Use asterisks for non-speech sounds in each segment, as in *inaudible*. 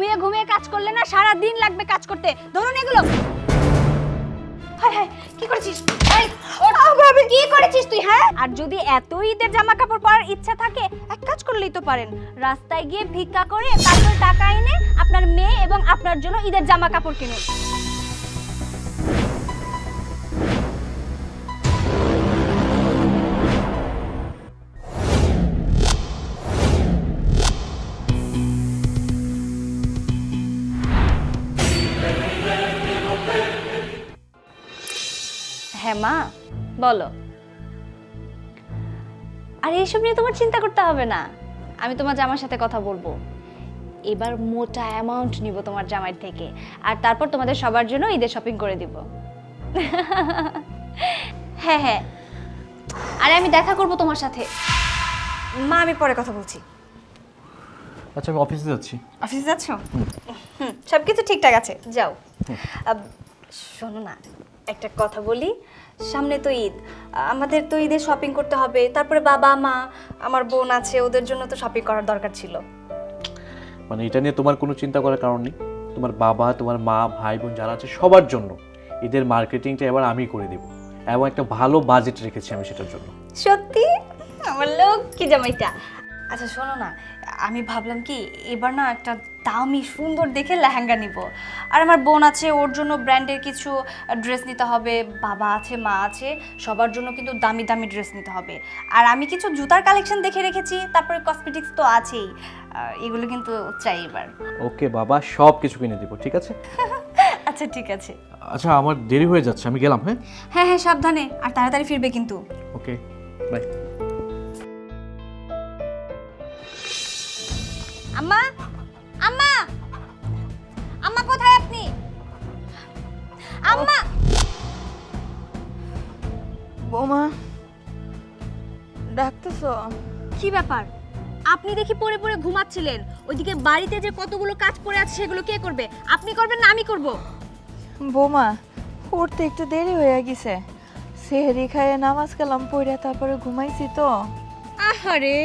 ঘুমিয়ে ঘুমিয়ে কাজ করলে না সারা দিন লাগবে কাজ করতে। ধরুন এগুলো। হায় হায় কি করেছিস। কি করেছিস তুই হ্যাঁ? আর যদি এত ঈদের জামা কাপড় পরার ইচ্ছা থাকে এক কাজ করলেই তো পারেন। রাস্তায় গিয়ে ভিক্ষা করে তারপর টাকা এনে আপনার মেয়ে এবং আপনার জন্য ঈদের জামা কাপড় কিনুন। মা বলো। আর এইসব নিয়ে তোমার চিন্তা করতে হবে না। আমি তোমার জামার সাথে কথা বলব। এবার মোটা অ্যামাউন্ট নিব তোমার জামাই থেকে। আর তারপর তোমাদের সবার জন্য ঈদের শপিং করে দিব। *laughs* হ্যাঁ হ্যাঁ। আরে আমি দেখা করব তোমার সাথে। মা আমি পরে কথা বলছি। আচ্ছা আমি অফিসে যাচ্ছি। অফিসে যাচ্ছ? হুম। সব কিছু ঠিকঠাক আছে। যাও। শোনো না একটা কথা বলি। সামনে তো ঈদ। আমাদের তো ঈদের শপিং করতে হবে। তারপরে বাবা মা আমার বোন আছে ওদের জন্য তো শপিং করার দরকার ছিল। মানে এটা নিয়ে তোমার কোনো চিন্তা করার কারণ নেই। তোমার বাবা তোমার মা ভাই বোন যারা আছে সবার জন্য ঈদের মার্কেটিংটা এবার আমি করে দেবো। এবং একটা ভালো বাজেট রেখেছি আমি সেটার জন্য। সত্যি? আমার লোক কি জামাইটা। আচ্ছা শোনো না। আমি ভাবলাম কি এবার না একটা দামি সুন্দর দেখে লেহেঙ্গা নিব। আর আমার বোন আছে ওর জন্য ব্র্যান্ডের কিছু ড্রেস নিতে হবে বাবা আছে মা আছে সবার জন্য কিন্তু দামি দামি ড্রেস নিতে হবে। আর আমি কিছু জুতার কালেকশন দেখে রেখেছি তারপরে কসমেটিক্স তো আছেই। এগুলো কিন্তু চাই এবার। ওকে বাবা সব কিছু কিনে দিব ঠিক আছে? *laughs* আচ্ছা ঠিক আছে। আচ্ছা আমার দেরি হয়ে যাচ্ছে আমি গেলাম হ্যাঁ? হ্যাঁ হ্যাঁ সাবধানে আর তাড়াতাড়ি ফিরবে কিন্তু। Okay bye. আম্মা আম্মা আম্মা বৌমা। ডাকতেছ? কি ব্যাপার? আপনি দেখি পড়ে পড়ে ঘুমাচ্ছিলেন। ওইদিকে বাড়িতে যে কতগুলো কাজ পড়ে আছে সেগুলো কে করবে? আপনি করবেন না আমি করব। বৌমা উঠতে একটু দেরি হয়ে গেছে। সেহেরি খাইয়ে নামাজ কালাম পড়ে তারপরে ঘুমাইছি তো। আহারে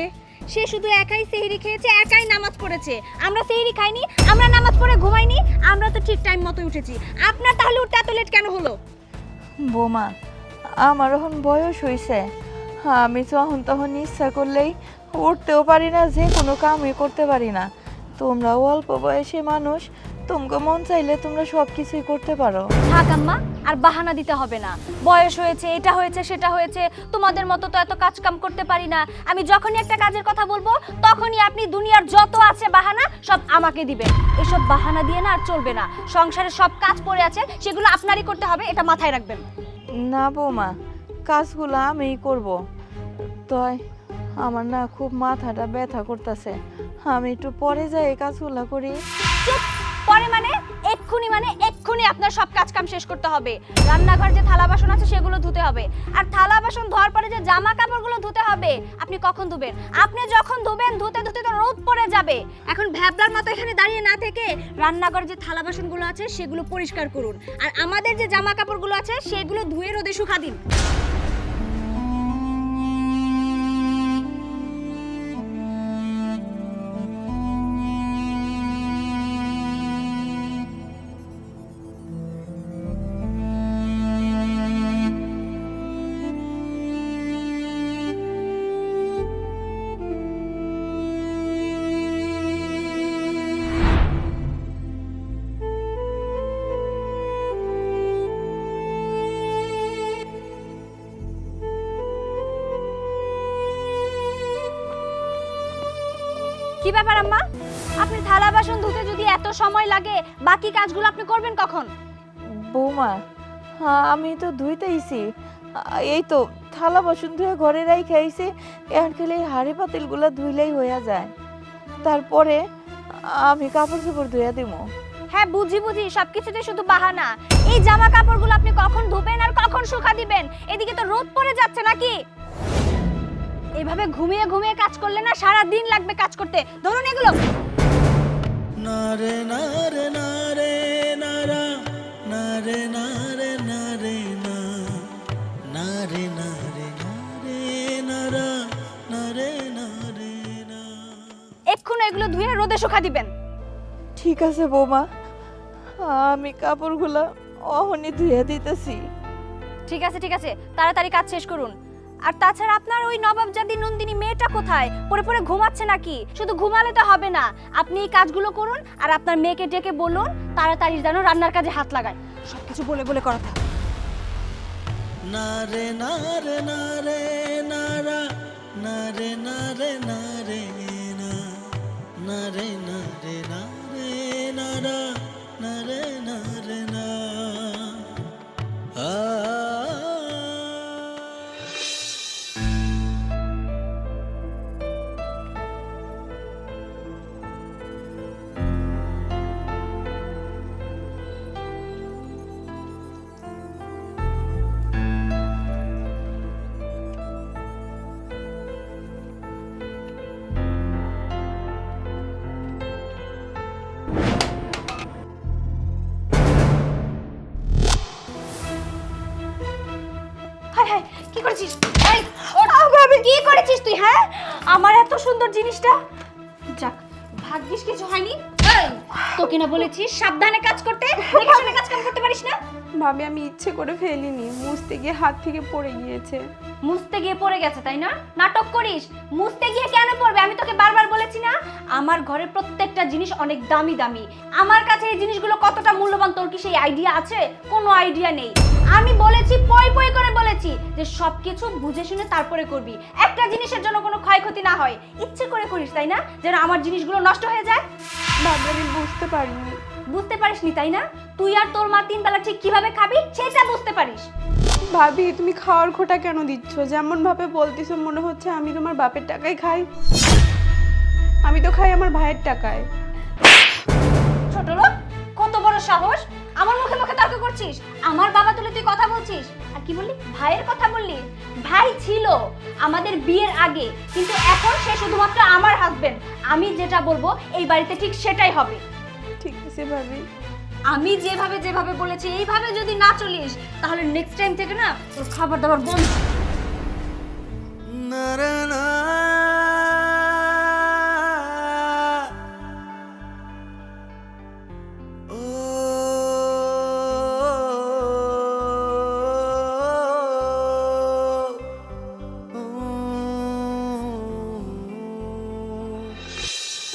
সে শুধু একাই সেহরি খেয়েছে, একাই নামাজ পড়েছে। আমরা সেহরি খাইনি, আমরা নামাজ পড়ে ঘুমাইনি, আমরা তো ঠিক টাইম মতো উঠেছি। আপনার তাহলে উঠতে এত লেট কেন হলো? বোমা, আমার এখন বয়স হইছে। আমি যখন তখন ইচ্ছা করলেই উঠতেও পারি না, যে কোনো কামই করতে পারি না। তোমরাও অল্প বয়সী মানুষ তোমাকে মন চাইলে তোমরা সব কিছুই করতে পারো। থাক আম্মা আর বাহানা দিতে হবে না। বয়স হয়েছে এটা হয়েছে সেটা হয়েছে তোমাদের মতো তো এত কাজ কাম করতে পারি না। আমি যখনই একটা কাজের কথা বলব তখনই আপনি দুনিয়ার যত আছে বাহানা সব আমাকে দিবেন। এসব বাহানা দিয়ে না আর চলবে না। সংসারে সব কাজ পড়ে আছে সেগুলো আপনারই করতে হবে এটা মাথায় রাখবেন। না বৌমা কাজগুলো আমিই করব। তয় আমার না খুব মাথাটা ব্যথা করতেছে। আমি একটু পরে যাই কাজগুলো করি। পরে মানে এক্ষুনি মানে এক্ষুনি আপনার সব কাজ কাম শেষ করতে হবে। রান্নাঘর যে থালা বাসন আছে সেগুলো ধুতে হবে। আর থালা বাসন ধোয়ার পরে যে জামা কাপড়গুলো ধুতে হবে, আপনি কখন ধুবেন? আপনি যখন ধুবেন, ধুতে ধুতে তো রোদ পড়ে যাবে। এখন ভ্যাবলার মতো এখানে দাঁড়িয়ে না থেকে রান্নাঘর যে থালা বাসনগুলো আছে সেগুলো পরিষ্কার করুন। আর আমাদের যে জামা কাপড়গুলো আছে সেগুলো ধুয়ে রোদে শুকা দিন কি ব্যাপার আম্মা? আপনি থালা বাসন ধুতে যদি এত সময় লাগে বাকি কাজগুলো আপনি করবেন কখন? বৌমা হ্যাঁ আমি তো ধুইতেইছি। এই তো থালা বাসন ধুয়ে ঘরে রাই খাইছি এখন খেলে হাড়ি পাতিলগুলো ধুইলেই হইয়া যায়। তারপরে আমি কাপড় চোপড় ধুইয়া দিব হ্যাঁ বুঝি বুঝি সবকিছুতে শুধু বাহানা। এই জামা কাপড়গুলো আপনি কখন ধুবেন আর কখন শুকা দিবেন? এদিকে তো রোদ পড়ে যাচ্ছে নাকি? এইভাবে ঘুমিয়ে ঘুমিয়ে কাজ করলে না সারা দিন লাগবে কাজ করতে ধরুন এগুলো নারে নারে নারে নারা নারে নারে নারে না নারে নারে নারে নারা নারে নারে না এক্ষুনি এগুলো ধুয়ে রোদে শুকা দিবেন ঠিক আছে বৌমা আমি কাপড়গুলো অহনি ধুয়ে দিতেছি ঠিক আছে ঠিক আছে তাড়াতাড়ি কাজ শেষ করুন আর তাছাড়া আপনার ওই নবাবজাদি নন্দিনী মেয়েটা কোথায়? পরে পরে ঘুমাচ্ছে নাকি? শুধু ঘুমালে তো হবে না। আপনি এই কাজগুলো করুন আর আপনার মেয়েকে ডেকে বলুন, তাড়াতাড়ি যেন রান্নার কাজে হাত লাগায়। সবকিছু বলে বলে করাতে হবে। নারে নারে নারে নারা নারে নারে নারে না কি করেছিস? এই। কি করেছিস তুই হ্যাঁ? আমার এত সুন্দর জিনিসটা। যাক ভাগ্যিস কিছু হয়নি। এই তোকে না বলেছিস সাবধানে কাজ করতে। দেখে কাজ কাম করতে পারিস না। ভাবি আমি ইচ্ছে করে ফেলিনি। মুছতে গিয়ে হাত থেকে পড়ে গিয়েছে। মুছতে গিয়ে পড়ে গেছে তাই না? নাটক করিস। মুছতে গিয়ে কেন পড়বে? আমি তোকে বারবার বলেছি না আমার ঘরের প্রত্যেকটা জিনিস অনেক দামি দামি। আমার কাছে এই জিনিসগুলো কতটা মূল্যবান তোর কি সেই আইডিয়া আছে? কোনো আইডিয়া নেই। আমি বলেছি পই পই করে বলেছি যে সবকিছু বুঝে শুনে তারপরে করবি। একটা জিনিসের জন্য কোনো ক্ষয়ক্ষতি না হয়। ইচ্ছে করে করিস তাই না? যেন আমার জিনিসগুলো নষ্ট হয়ে যায়। আমি বুঝতে পারিনি। বুঝতে পারিসনি তাই না? তুই আর তোর মা তিন বেলা ঠিক কীভাবে খাবি সেটা বুঝতে পারিস। ভাবি তুমি খাওয়ার খোটা কেন দিচ্ছ? যেমন ভাবে বলতেছো মনে হচ্ছে আমি তোমার বাপের টাকায় খাই। আমি তো খাই আমার ভাইয়ের টাকায়। ছোট লোক কত বড় সাহস? আমার মুখে মুখে তর্ক করছিস? আমার বাবা তুলে তুই কথা বলছিস? আর কি বললি? ভাইয়ের কথা বললি? ভাই ছিল আমাদের বিয়ের আগে কিন্তু এখন সে শুধুমাত্র আমার হাজবেন্ড আমি যেটা বলব এই বাড়িতে ঠিক সেটাই হবে। ঠিক আছে ভাবি। আমি যেভাবে যেভাবে বলেছি এইভাবে যদি না চলিস তাহলে নেক্সট টাইম থেকে না তোর খাবার দাবার বন্ধ। নারে না।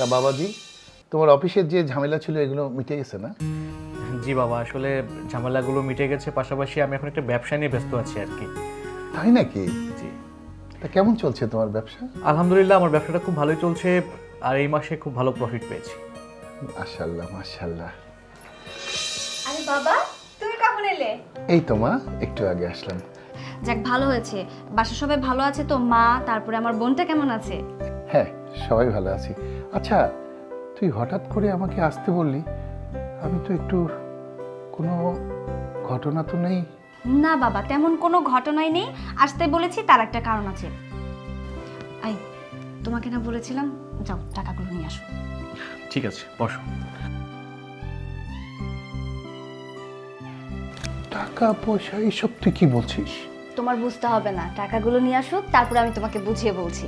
তা বাবাজি তোমার অফিসের যে ঝামেলা ছিল এগুলো মিটে গেছে না? জি বাবা আসলে ঝামেলাগুলো মিটে গেছে পাশাপাশি আমি এখন একটা ব্যবসা নিয়ে ব্যস্ত আছি আর কি। তাই নাকি? জি। তা কেমন চলছে তোমার ব্যবসা? আলহামদুলিল্লাহ আমার ব্যবসাটা খুব ভালোই চলছে আর এই মাসে খুব ভালো প্রফিট পেয়েছি। মাশাল্লাহ মাশাল্লাহ আরে বাবা তুমি কখন এলে? এই তো মা একটু আগে আসলাম। যাক ভালো হয়েছে। বাসা সবাই ভালো আছে তো? মা তারপরে আমার বোনটা কেমন আছে? হ্যাঁ সবাই ভালো আছি। আচ্ছা তুই হঠাৎ করে আমাকে আসতে বললি আমি তো একটু কোনো ঘটনা তো নেই। না বাবা তেমন কোনো ঘটনাই নেই। আসতে বলেছি তার একটা কারণ আছে। আই তোমাকে না বলেছিলাম? যাও টাকাগুলো নিয়ে আসো। ঠিক আছে বসো। টাকা পয়সা এইসব তুই কি বলছিস? তোমার বুঝতে হবে না। টাকাগুলো নিয়ে আসো তারপর আমি তোমাকে বুঝিয়ে বলছি।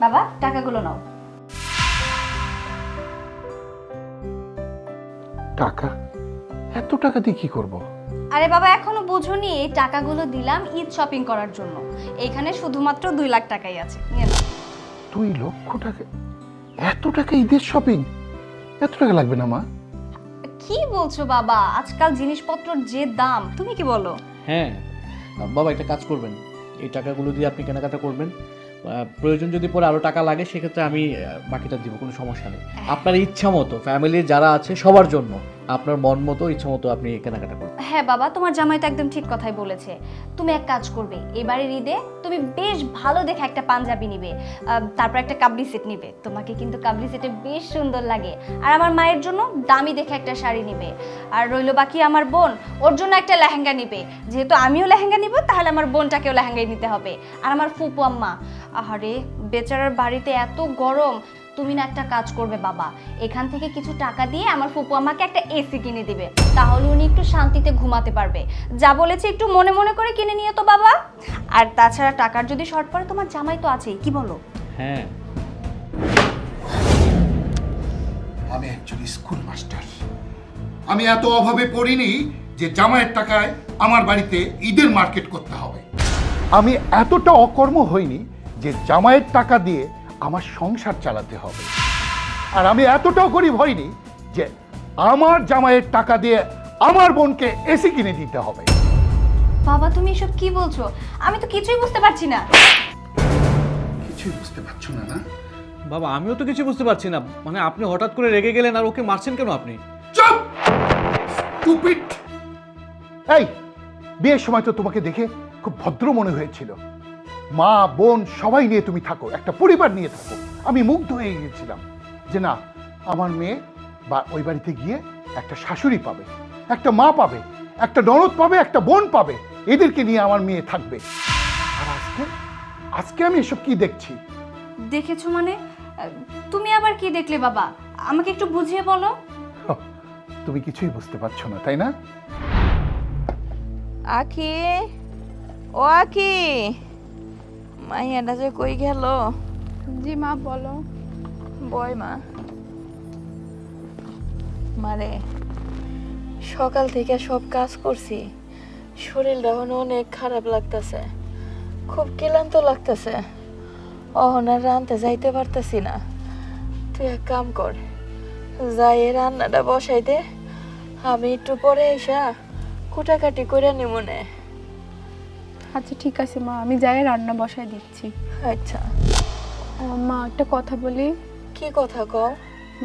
বাবা টাকাগুলো নাও। টাকা? এত টাকা দিয়ে কি করব? আরে বাবা এখনও বুঝোনি এই টাকাগুলো দিলাম ঈদ শপিং করার জন্য। এখানে শুধুমাত্র দুই লাখ টাকাই আছে। নিয়ে নাও। দুই লক্ষ টাকা? এত টাকা ঈদের শপিং এত টাকা লাগবে না মা? কি বলছো বাবা? আজকাল জিনিসপত্রের যে দাম তুমি কি বলো? হ্যাঁ বাবা একটা কাজ করবেন। এই টাকাগুলো দিয়ে আপনি কেনাকাটা করবেন। প্রয়োজন যদি পরে আরও টাকা লাগে সেক্ষেত্রে আমি বাকিটা দিব কোনো সমস্যা নেই। আপনার ইচ্ছা মতো ফ্যামিলির যারা আছে সবার জন্য। আপনার মন মতো, ইচ্ছা মতো আপনি কেনাকাটা করবেন হ্যাঁ বাবা, তোমার জামাই তো একদম ঠিক কথাই বলেছে। তুমি এক কাজ করবে, এবারের ঈদে তুমি বেশ ভালো দেখে একটা পাঞ্জাবি নিবে তারপর একটা কাবলি সেট নিবে। তোমাকে কিন্তু কাবলি সেটে বেশ সুন্দর লাগে। আর আমার মায়ের জন্য দামি দেখে একটা শাড়ি নিবে। আর রইল বাকি আমার বোন, ওর জন্য একটা লেহেঙ্গা নিবে। যেহেতু আমিও লেহেঙ্গা নিব, তাহলে আমার বোনটাকেও লেহেঙ্গাই নিতে হবে। আর আমার ফুপু আম্মা, আহারে, বেচারার বাড়িতে এত গরম তুমি না একটা কাজ করবে বাবা। এখান থেকে কিছু টাকা দিয়ে আমার ফুপু আমাকে একটা এসি কিনে দিবে। তাহলে উনি একটু শান্তিতে ঘুমাতে পারবে। যা বলেছে একটু মনে মনে করে কিনে নিয়ে তো বাবা। আর তাছাড়া টাকার যদি শর্ট পড়ে তোমার জামাই তো আছেই। কি বলো? হ্যাঁ। আমি একজন স্কুল মাস্টার আমি এত অভাবে পড়িনি যে জামাইয়ের টাকায় আমার বাড়িতে ঈদের মার্কেট করতে হবে। আমি এতটা অকর্ম হইনি যে জামাইয়ের টাকা দিয়ে আমার সংসার চালাতে হবে। আর আমি এতটাও গরিব হইনি যে আমার জামাইয়ের টাকা দিয়ে আমার বোনকে এসি কিনে দিতে হবে। বাবা তুমি এসব কি বলছো? আমি তো কিছুই বুঝতে পারছি না। কিছুই বুঝতে পারছ না না? বাবা আমিও তো কিছু বুঝতে পারছি না। মানে আপনি হঠাৎ করে রেগে গেলেন আর ওকে মারছেন কেন আপনি? চুপ! স্টুপিড এই বিয়ের সময় তো তোমাকে দেখে খুব ভদ্র মনে হয়েছিল। মা বোন সবাই নিয়ে তুমি থাকো একটা পরিবার নিয়ে থাকো। আমি মুগ্ধ হয়ে গিয়েছিলাম যে না আমার মেয়ে বা ওই বাড়িতে গিয়ে একটা শাশুড়ি পাবে একটা মা পাবে একটা ননদ পাবে একটা বোন পাবে এদেরকে নিয়ে আমার মেয়ে থাকবে। আর আজকে? আজকে আমি এসব কি দেখছি? দেখেছ মানে? তুমি আবার কি দেখলে বাবা? আমাকে একটু বুঝিয়ে বলো। তুমি কিছুই বুঝতে পারছ না তাই না? আখি ও আখি। মাইয়াটা যে কই গেল? জি মা বলো। বয় মা। মারে সকাল থেকে সব কাজ করছি। শরীরটা এখন অনেক খারাপ লাগতেছে। খুব ক্লান্ত লাগতেছে। অহন আর রানতে যাইতে পারতেছি না। তুই এক কাম কর যাই রান্নাটা বসাই দে। আমি একটু পরে এসা কুটাকাটি করে নিমনে আচ্ছা ঠিক আছে মা। আমি যাই রান্না বসায় দিচ্ছি। আচ্ছা। মা একটা কথা বলি। কি কথা কও?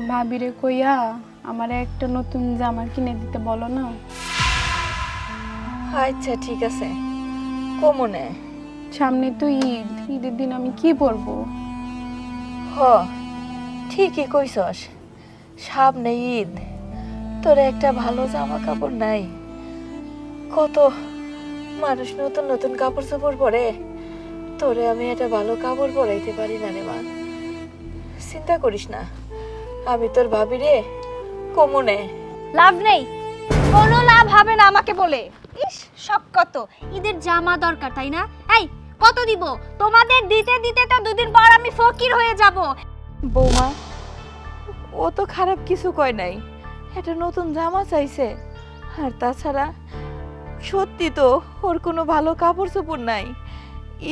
ভাবিরে কইয়া আমার একটা নতুন জামা কিনে দিতে বলো না। আচ্ছা ঠিক আছে। কমনে সামনে তো ঈদ। ঈদের দিন আমি কি পরবো? হ ঠিকই কইছস। সামনে ঈদ। তোর একটা ভালো জামা কাপড় নাই। কত মানুষ নতুন নতুন কাপড় চোপড় পরে তোরে আমি একটা ভালো কাপড় পরাইতে পারি না রে মা। চিন্তা করিস না আমি তোর ভাবি রে কমনে লাভ নেই কোনো লাভ হবে না আমাকে বলে। ইস সব কত ঈদের জামা দরকার তাই না? এই কত দিব? তোমাদের দিতে দিতে তো দুদিন পর আমি ফকির হয়ে যাব। বৌমা ও তো খারাপ কিছু কয় নাই একটা নতুন জামা চাইছে। আর তাছাড়া সত্যি তো ওর কোনো ভালো কাপড় চোপড় নাই।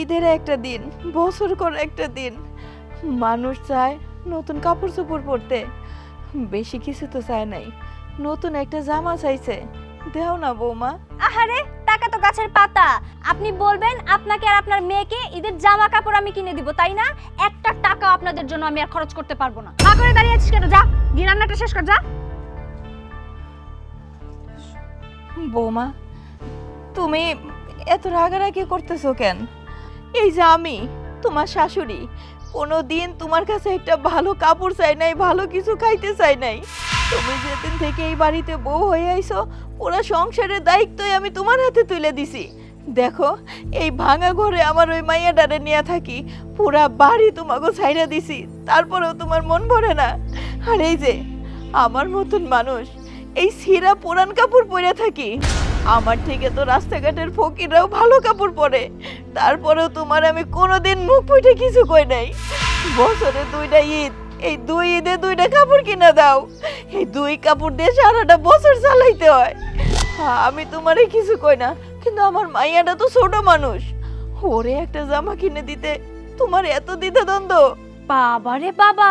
ঈদের একটা দিন বছর করে একটা দিন। মানুষ চায় নতুন কাপড় চোপড় পরতে। বেশি কিছু তো চায় নাই। নতুন একটা জামা চাইছে। দেও না বৌমা। আহারে টাকা তো গাছের পাতা। আপনি বলবেন আপনাকে আর আপনার মেয়েকে ঈদের জামা কাপড় আমি কিনে দিব তাই না? একটা টাকা আপনাদের জন্য আমি আর খরচ করতে পারব না। হা করে দাঁড়িয়ে আছিস কেন? যা গিয়ে রান্নাটা শেষ কর যা। বৌমা তুমি এত রাগারাগি করতেছো কেন? এই যে আমি, তোমার শাশুড়ি কোনো দিন তোমার কাছে একটা ভালো কাপড় চাই নাই, ভালো কিছু খাইতে চাই নাই। তুমি যেদিন থেকে এই বাড়িতে বউ হয়ে আইছো, পুরো সংসারের দায়িত্বই আমি তোমার হাতে তুলে দিছি। দেখো, এই ভাঙা ঘরে আমার ওই মাইয়াডারে নিয়ে থাকি, পুরা বাড়ি তোমাকে ছাইরা দিছি, তারপরেও তোমার মন ভরে না। আর এই যে, আমার মতন মানুষ, এই সিরা পুরান কাপড় পরে থাকি। আমার থেকে তো রাস্তাঘাটের ফকিররাও ভালো কাপড় পরে। তারপরেও তোমার আমি কোনোদিন মুখ ফুটে কিছু কই নাই। বছরে দুইটা ঈদ, এই দুই ঈদে দুইটা কাপড় কিনা দাও। এই দুই কাপড় দিয়ে সারাটা বছর চালাইতে হয়। আমি তোমারে কিছু কই না, কিন্তু আমার মাইয়াটা তো ছোট মানুষ। ওরে একটা জামা কিনে দিতে, তোমার এত দ্বিধা দ্বন্দ্ব বাবা রে বাবা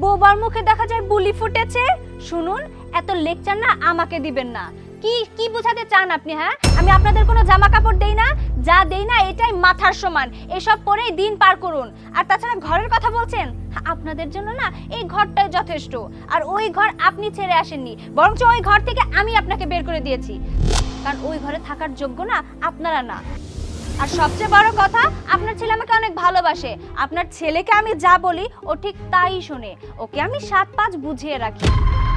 বোবার মুখে দেখা যায় বুলি ফুটেছে? শুনুন, এত লেকচার না আমাকে দিবেন না। কি কি বোঝাতে চান আপনি হ্যাঁ? আমি আপনাদের কোনো জামা কাপড় দেই না, যা দেই না, এটাই মাথার সমান। এসব পরেই দিন পার করুন। আর তাছাড়া ঘরের কথা বলছেন? আপনাদের জন্য না, এই ঘরটাই যথেষ্ট। আর ওই ঘর আপনি ছেড়ে আসেননি, বরঞ্চ ওই ঘর থেকে আমি আপনাকে বের করে দিয়েছি। কারণ ওই ঘরে থাকার যোগ্য না, আপনারা না। আর সবচেয়ে বড় কথা, আপনার ছেলে আমাকে অনেক ভালোবাসে। আপনার ছেলেকে আমি যা বলি, ও ঠিক তাই শোনে। ওকে আমি সাত পাঁচ বুঝিয়ে রাখি।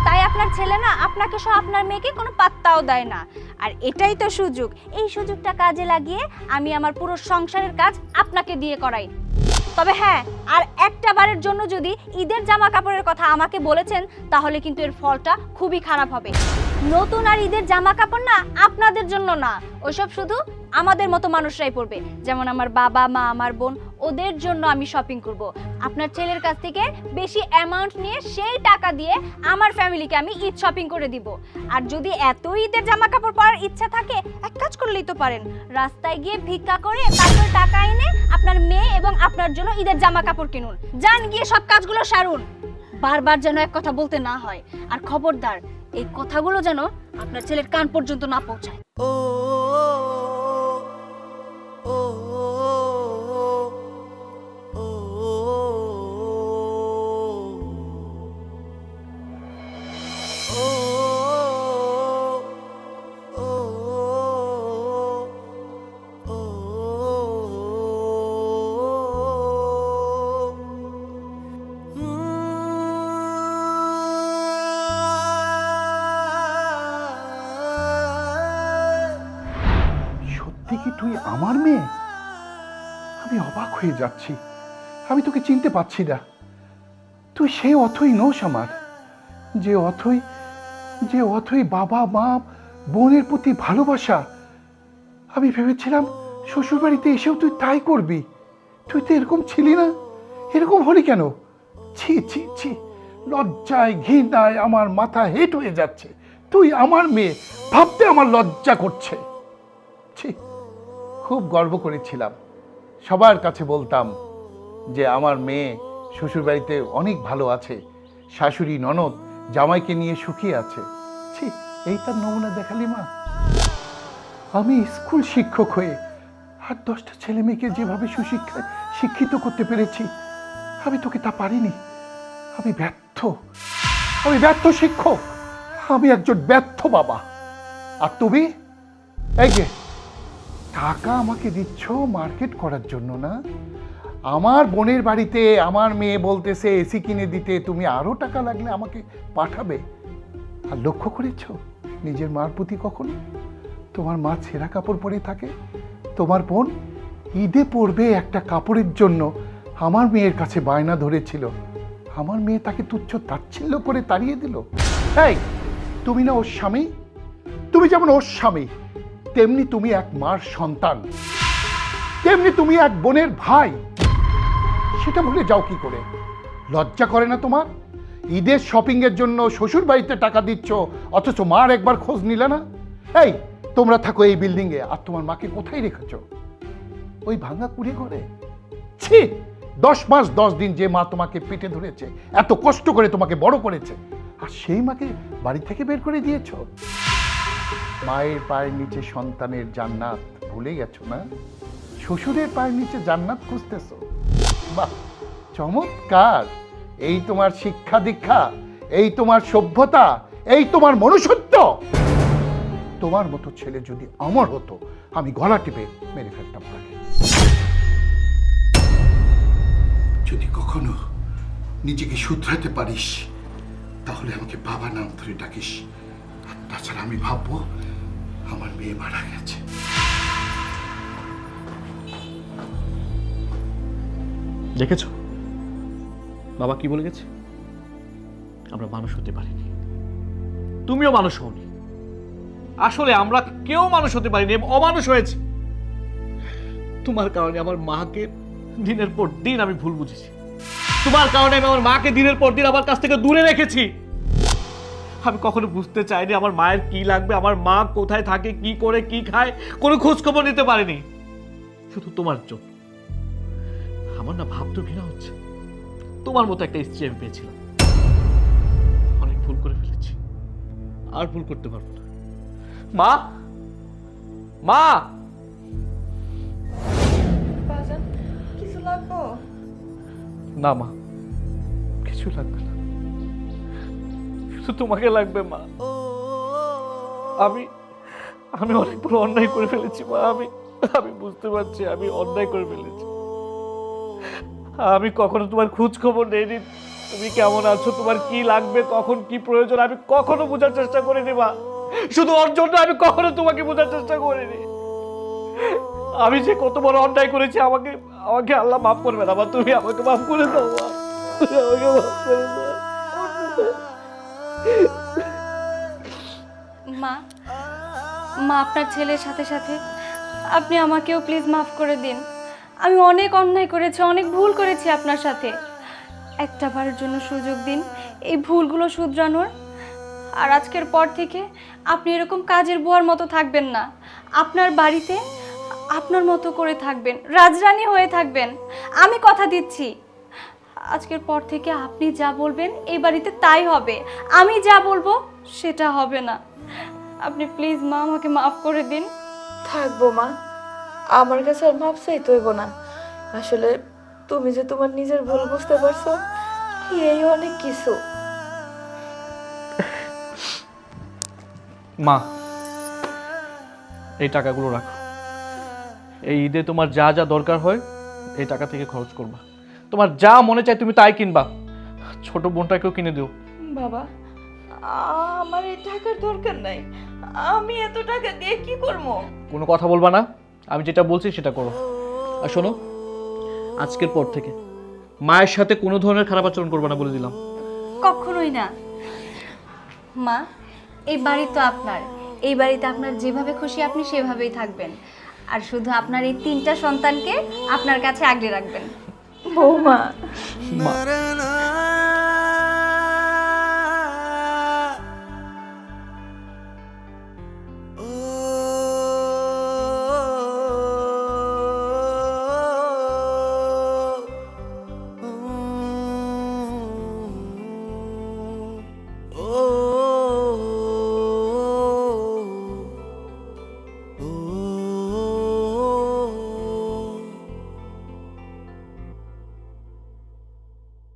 তাই আপনার ছেলে না আপনাকে সহ আপনার মেয়েকে কোনো পাত্তাও দেয় না। আর এটাই তো সুযোগ। এই সুযোগটা কাজে লাগিয়ে আমি আমার পুরো সংসারের কাজ আপনাকে দিয়ে করাই। তবে হ্যাঁ আর একটা বারের জন্য যদি ঈদের জামা কাপড়ের কথা আমাকে বলেছেন, তাহলে কিন্তু এর ফলটা খুবই খারাপ হবে। নতুন আর ঈদের জামা কাপড় না আপনাদের জন্য না। ওসব শুধু আমাদের মতো মানুষরাই পরবে। যেমন আমার বাবা, মা, আমার বোন, ওদের জন্য আমি শপিং করব। আপনার ছেলের কাছ থেকে বেশি অ্যামাউন্ট নিয়ে সেই টাকা দিয়ে আমার ফ্যামিলিকে আমি ঈদ শপিং করে দিব। আর যদি এত ঈদের জামা কাপড় পরার ইচ্ছা থাকে, এক কাজ করলেই তো পারেন। রাস্তায় গিয়ে ভিক্ষা করে তারপর টাকা এনে আপনার মেয়ে এবং আপনার জন্য ঈদের জামা কাপড় কিনুন। যান গিয়ে সব কাজগুলো সারুন। বারবার যেন এক কথা বলতে না হয়। আর খবরদার এই কথাগুলো যেন আপনার ছেলের কান পর্যন্ত না পৌঁছায়। ও হয়ে যাচ্ছি। আমি তোকে চিনতে পারছি না। তুই সেই অথই নোস আমার। যে অথই যে অথই বাবা, মা, বোনের প্রতি ভালোবাসা। আমি ভেবেছিলাম শ্বশুরবাড়িতে এসেও তুই তাই করবি। তুই তো এরকম ছিলি না। এরকম হলি কেন? ছি ছি ছি। লজ্জায়, ঘৃণায় আমার মাথা হেট হয়ে যাচ্ছে। তুই আমার মেয়ে। ভাবতে আমার লজ্জা করছে। ছি, খুব গর্ব করেছিলাম। সবার কাছে বলতাম যে আমার মেয়ে শ্বশুরবাড়িতে অনেক ভালো আছে। শাশুড়ি, ননদ, জামাইকে নিয়ে সুখী আছে। ছি এই তার নমুনা দেখালি মা? আমি স্কুল শিক্ষক হয়ে আর দশটা ছেলে মেয়েকে যেভাবে সুশিক্ষায় শিক্ষিত করতে পেরেছি, আমি তোকে তা পারিনি। আমি ব্যর্থ। আমি ব্যর্থ শিক্ষক। আমি একজন ব্যর্থ বাবা। আর তুমি? এই যে টাকা আমাকে দিচ্ছ মার্কেট করার জন্য না? আমার বোনের বাড়িতে আমার মেয়ে বলতেছে এসি কিনে দিতে, তুমি আরও টাকা লাগলে আমাকে পাঠাবে। আর লক্ষ্য করেছ? নিজের মার প্রতি কখনো? তোমার মা ছেঁড়া কাপড় পরে থাকে। তোমার বোন ঈদে পড়বে একটা কাপড়ের জন্য। আমার মেয়ের কাছে বায়না ধরেছিল। আমার মেয়ে তাকে তুচ্ছ তাচ্ছিল্য করে তাড়িয়ে দিল। এই, তুমি না ওর স্বামী? তুমি যেমন ওর স্বামী তেমনি তুমি এক মার সন্তান। তেমনি তুমি এক বোনের ভাই। সেটা ভুলে যাও কি করে? লজ্জা করে না তোমার? ঈদের শপিং এর জন্য শ্বশুর বাড়িতে টাকা দিচ্ছ, অথচ মার একবার খোঁজ নিলে না? এই, তোমরা থাকো এই বিল্ডিং এ আর তোমার মাকে কোথায় রেখেছো? ওই ভাঙা কুড়ি ঘরে? ছি, দশ মাস দশ দিন যে মা তোমাকে পেটে ধরেছে, এত কষ্ট করে তোমাকে বড় করেছে, আর সেই মাকে বাড়ি থেকে বের করে দিয়েছ? মায়ের পায়ের নিচে সন্তানের জান্নাত ভুলে গেছো না? শ্বশুরের পায়ের নিচে জান্নাত খুঁজতেছো? বাহ, চমৎকার! এই তোমার শিক্ষা দীক্ষা, এই তোমার সভ্যতা, এই তোমার মনুষ্যত্ব! তোমার মতো ছেলে যদি আমার হতো, আমি গলা টিপে মেরে ফেলতাম তাকে। যদি কখনো নিজেকে শুধরাতে পারিস, তাহলে আমাকে বাবা নাম ধরে ডাকিস। তাছাড়া আমি ভাববো আমার মেয়ে মারা গেছে। দেখেছ? বাবা কি বলে গেছে? আমরা মানুষ হতে পারিনি। তুমিও মানুষ হওনি। আসলে আমরা কেউ মানুষ হতে পারিনি অমানুষ হয়েছে। তোমার কারণে আমার মাকে দিনের পর দিন আমি ভুল বুঝেছি। তোমার কারণে আমি আমার মাকে দিনের পর দিন আমার কাছ থেকে দূরে রেখেছি। আমি কখনো বুঝতে চাইনি আমার মায়ের কি লাগবে আমার মা কোথায় থাকে কি করে কি খায় কোনো খোঁজ খবর নিতে পারেনি। শুধু তোমার জন্য। আমার না ভাবতে ঘৃণা হচ্ছে। তোমার মতো একটা স্ত্রী আমি পেয়েছিলাম। অনেক ভুল করে ফেলেছি। আর ভুল করতে পারব না। মা! মা! কিছু লাগবো? না মা কিছু লাগবে না। শুধু তোমাকে লাগবে, মা। আমি আমি অনেক বড় অন্যায় করে ফেলেছি, মা। আমি আমি বুঝতে পারছি, আমি অন্যায় করে ফেলেছি। আমি কখনো তোমার খোঁজ খবর নেইনি। তুমি কেমন আছো? তোমার কি লাগবে? কখন কি প্রয়োজন? আমি কখনো বোঝার চেষ্টা করিনি, মা। শুধু ওর জন্য আমি কখনো তোমাকে বোঝার চেষ্টা করিনি। আমি যে কত বড় অন্যায় করেছি, আমাকে আমাকে আল্লাহ মাফ করবে না মা তুমি আমাকে মাফ করে দাও আমাকে মাফ করে দাও। মা মা, আপনার ছেলের সাথে সাথে আপনি আমাকেও প্লিজ মাফ করে দিন। আমি অনেক অন্যায় করেছি, অনেক ভুল করেছি আপনার সাথে। একটা বারের জন্য সুযোগ দিন, এই ভুলগুলো শুধরানোর। আর আজকের পর থেকে আপনি এরকম কাজের বুয়ার মতো থাকবেন না। আপনার বাড়িতে আপনার মতো করে থাকবেন, রাজরানী হয়ে থাকবেন। আমি কথা দিচ্ছি। আজকের পর থেকে আপনি যা বলবেন এই বাড়িতে তাই হবে। আমি যা বলব সেটা হবে না। আপনি প্লিজ মা আমাকে মাফ করে দিন। থাকব মা আমার কাছে আর মাপ চাইতে হইব না। আসলে তুমি যে তোমার নিজের ভুল বুঝতে পারছ এই অনেক কিছু। মা এই টাকাগুলো রাখো। এই ঈদে তোমার যা যা দরকার হয় এই টাকা থেকে খরচ করবা। তোমার যা মনে চায় তুমি তাই কিনবা। ছোট বোনটাকেও কিনে দিও। বাবা আমার এই টাকার দরকার নাই। আমি এত টাকা দিয়ে কি করব? কোনো কথা বলবা না। আমি যেটা বলছি সেটা করো। আর শোনো আজকের পর থেকে মায়ের সাথে কোনো ধরনের খারাপ আচরণ করবে না বলে দিলাম। কখনোই না। মা এই বাড়ি তো আপনার। এই বাড়িতে আপনার যেভাবে খুশি আপনি সেভাবেই থাকবেন। আর শুধু আপনার এই তিনটা সন্তানকে আপনার কাছে আগলে রাখবেন। বৌমা মা na na